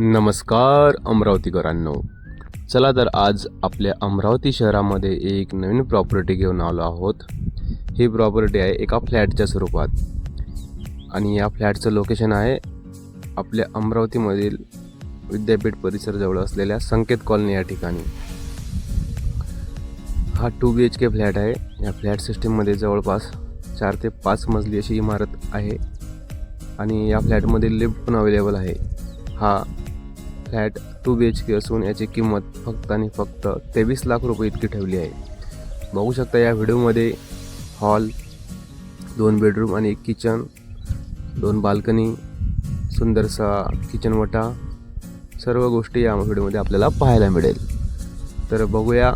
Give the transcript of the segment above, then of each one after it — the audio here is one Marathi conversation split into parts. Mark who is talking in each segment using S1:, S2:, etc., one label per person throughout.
S1: नमस्कार अमरावतीकरांनो. चला तर आज आपल्या अमरावती शहरामध्ये एक नवीन प्रॉपर्टी घेऊन आलो आहोत. ही प्रॉपर्टी आहे एका फ्लॅटच्या स्वरूपात. आणि या फ्लॅटचं लोकेशन आहे आपल्या अमरावतीमधील विद्यापीठ परिसरजवळ असलेल्या संकेत कॉलनी या ठिकाणी. हा two B H K flat आहे. या फ्लॅट सिस्टीममध्ये जवळपास चार ते पाच मजली अशी इमारत आहे. आणि या फ्लॅटमध्ये लिफ्ट पण अवेलेबल आहे. हा flat two B H K असून याची किंमत फक्त आणि फक्त तेवीस लाख रुपये इतकी ठेवली आहे. बघू शकता या व्हिडिओमध्ये हॉल दोन बेडरूम आणि एक किचन दोन बाल्कनी सुंदरसा किचन वटा सर्व गोष्टी या व्हिडिओमध्ये आपल्याला पाहायला मिळेल. तर बघूया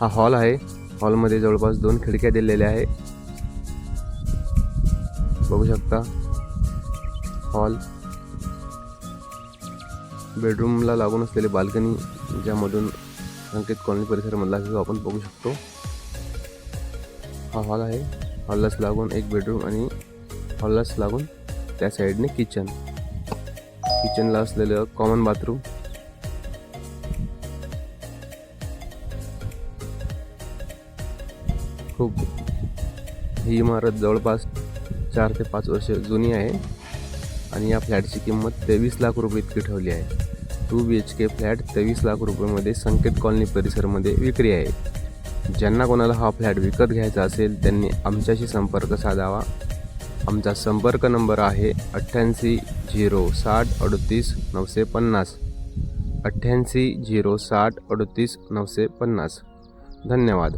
S1: हा हॉल आहे. हॉलमध्ये जवळपास दोन खिडक्या दिलेल्या आहे. बघू शकता हॉल बेडरूमला लागून असलेली बाल्कनी ज्यामधून संकेत कॉलनी परिसरमधला व्ह्यू आपण बघू शकतो. हा हॉल आहे. हॉललाच लागून एक बेडरूम आणि हॉललाच लागून त्या साईडने किचन. किचनला असलेलं कॉमन बाथरूम. खूप ही इमारत जवळपास चार ते पाच वर्ष जुनी आहे. आणि या फ्लॅटची किंमत तेवीस लाख रुपये इतकी ठेवली आहे. Two B H K flat तेवीस लाख रुपयेमध्ये संकेत कॉलनी परिसरमध्ये विक्री आहे. ज्यांना कोणाला हा फ्लॅट विकत घ्यायचा असेल त्यांनी आमच्याशी संपर्क साधावा. आमचा संपर्क नंबर आहे अठ्ठ्याऐंशी झिरो साठ अडतीस नऊशे पन्नास. अठ्ठ्याऐंशी झिरो साठ अडतीस नऊशे पन्नास. धन्यवाद.